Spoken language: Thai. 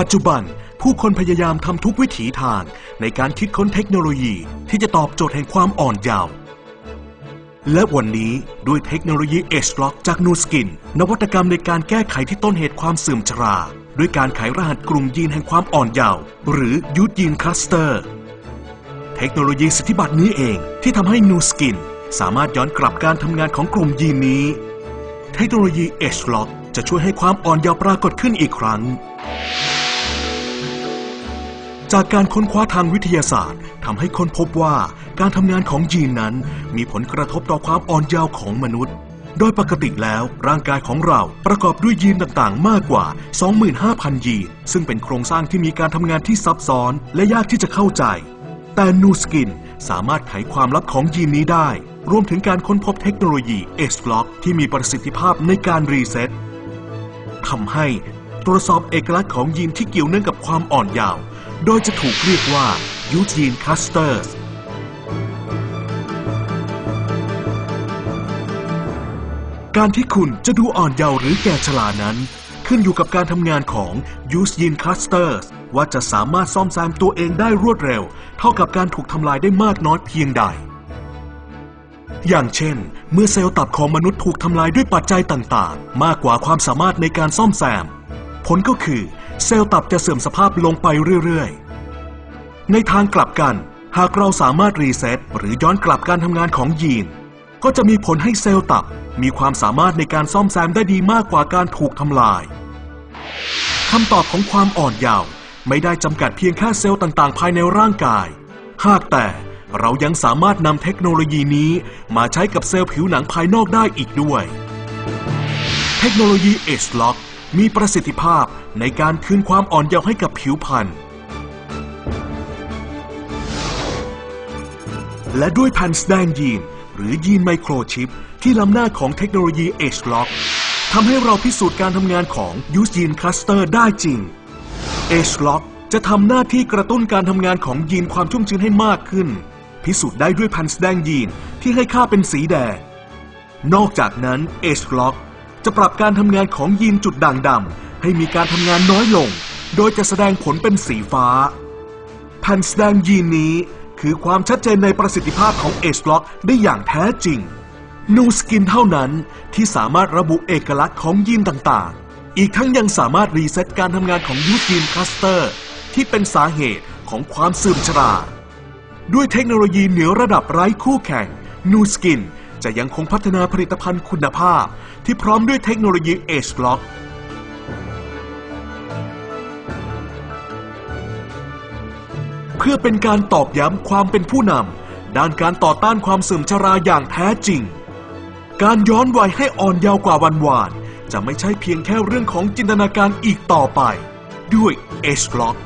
ปัจจุบันผู้คนพยายามทำทุกวิถีทางในการคิดค้นเทคโนโลยีที่จะตอบโจทย์แห่งความอ่อนเยาว์และวันนี้ด้วยเทคโนโลยี Edge Lock จาก Nu Skin นวัตกรรมในการแก้ไขที่ต้นเหตุความเสื่อมชรา ด้วยการไขรหัสกลุ่มยีนแห่งความอ่อนเยาว์หรือยูทยีนคลัสเตอร์ เทคโนโลยีสิทธิบัตรนี้เองที่ทำให้ Nu Skin สามารถย้อนกลับการทำงานของกลุ่มยีนนี้ เทคโนโลยี Edge Lock จะช่วยให้ความอ่อนเยาว์ปรากฏขึ้นอีกครั้ง จากการค้นคว้าทางวิทยาศาสตร์ทำให้ค้นพบว่าการทำงานของยีนนั้นมีผลกระทบต่อความอ่อนเยาว์ของมนุษย์ โดยปกติแล้วร่างกายของเราประกอบด้วยยีนต่างๆ มากกว่า 25,000 ยีน ซึ่งเป็นโครงสร้างที่มีการทำงานที่ซับซ้อนและยากที่จะเข้าใจ แต่นูสกินสามารถไขความลับของยีนนี้ได้ รวมถึงการค้นพบเทคโนโลยี Edge Lock ที่มีประสิทธิภาพในการรีเซ็ตทำให้ตรวจสอบเอกลักษณ์ของยีนที่เกี่ยวเนื่องกับความอ่อนเยาว์ โดยจะถูกเรียกว่ายูจีนคัสเตอร์การที่คุณจะดูอ่อนเยาว์หรือแก่ชรานั้น ขึ้นอยู่กับการทำงานของ u s e Gene Clusters ว่าจะสามารถซ่อมแซมตัวเองได้รวดเร็ว เท่ากับการถูกทำลายได้มากน้อยเพียงใด อย่างเช่น เมื่อเซลล์ตับของมนุษย์ถูกทำลายด้วยปัจจัยต่าง ๆ มากกว่าความสามารถในการซ่อมแซม ผลก็คือ เซลล์ตับจะเสื่อมสภาพลงไปเรื่อยๆ ในทางกลับกัน หากเราสามารถรีเซ็ตหรือย้อนกลับการทำงานของยีน ก็จะมีผลให้เซลล์ตับมีความสามารถในการซ่อมแซมได้ดีมากกว่าการถูกทำลายคำตอบของความอ่อนเยาว์ไม่ได้จำกัดเพียงแค่เซลล์ต่างๆ ภายในร่างกาย หากแต่เรายังสามารถนำเทคโนโลยีนี้มาใช้กับเซลล์ผิวหนังภายนอกได้อีกด้วย เทคโนโลยี Edge Lock มีประสิทธิภาพในการคืนความอ่อนเยาว์ให้กับผิวพรรณและด้วยแผ่นแสดงยีน หรือยีนไมโครชิป ที่ล้ำหน้าของเทคโนโลยี Edge Lock ทำให้เราพิสูจน์การทำงานของ u s e Gene Cluster ได้จริง Edge Lock จะทำหน้าที่กระตุ้นการทำงานของยีนความชุ่มชื้นให้มากขึ้น พิสูจน์ได้ด้วยแผ่นแสดงยีนที่ให้ค่าเป็นสีแดง นอกจากนั้น Edge Lock จะปรับการทำงานของยีนจุดด่างดำให้มีการทำงานน้อยลง โดยจะแสดงผลเป็นสีฟ้า แผ่นแสดงยีนนี้ คือความชัดเจนในประสิทธิภาพของ Edge Lock ได้อย่างแท้จริง นูสกินเท่านั้นที่สามารถระบุเอกลักษณ์ของยีนต่างๆ อีกทั้งยังสามารถรีเซ็ตการทำงานของยูจีนคลัสเตอร์ ที่เป็นสาเหตุของความเสื่อมชรา ด้วยเทคโนโลยีเหนือระดับไร้คู่แข่งนูสกิน จะยังคงพัฒนาผลิตภัณฑ์คุณภาพ ที่พร้อมด้วยเทคโนโลยี Edge Lock เพื่อเป็นการตอกย้ำความเป็นผู้นำ ด้านการต่อต้านความเสื่อมชราอย่างแท้จริง การย้อนวัยให้อ่อนยาวกว่าวันวานจะไม่ใช่เพียงแค่เรื่องของจินตนาการอีกต่อไป ด้วย Edge Lock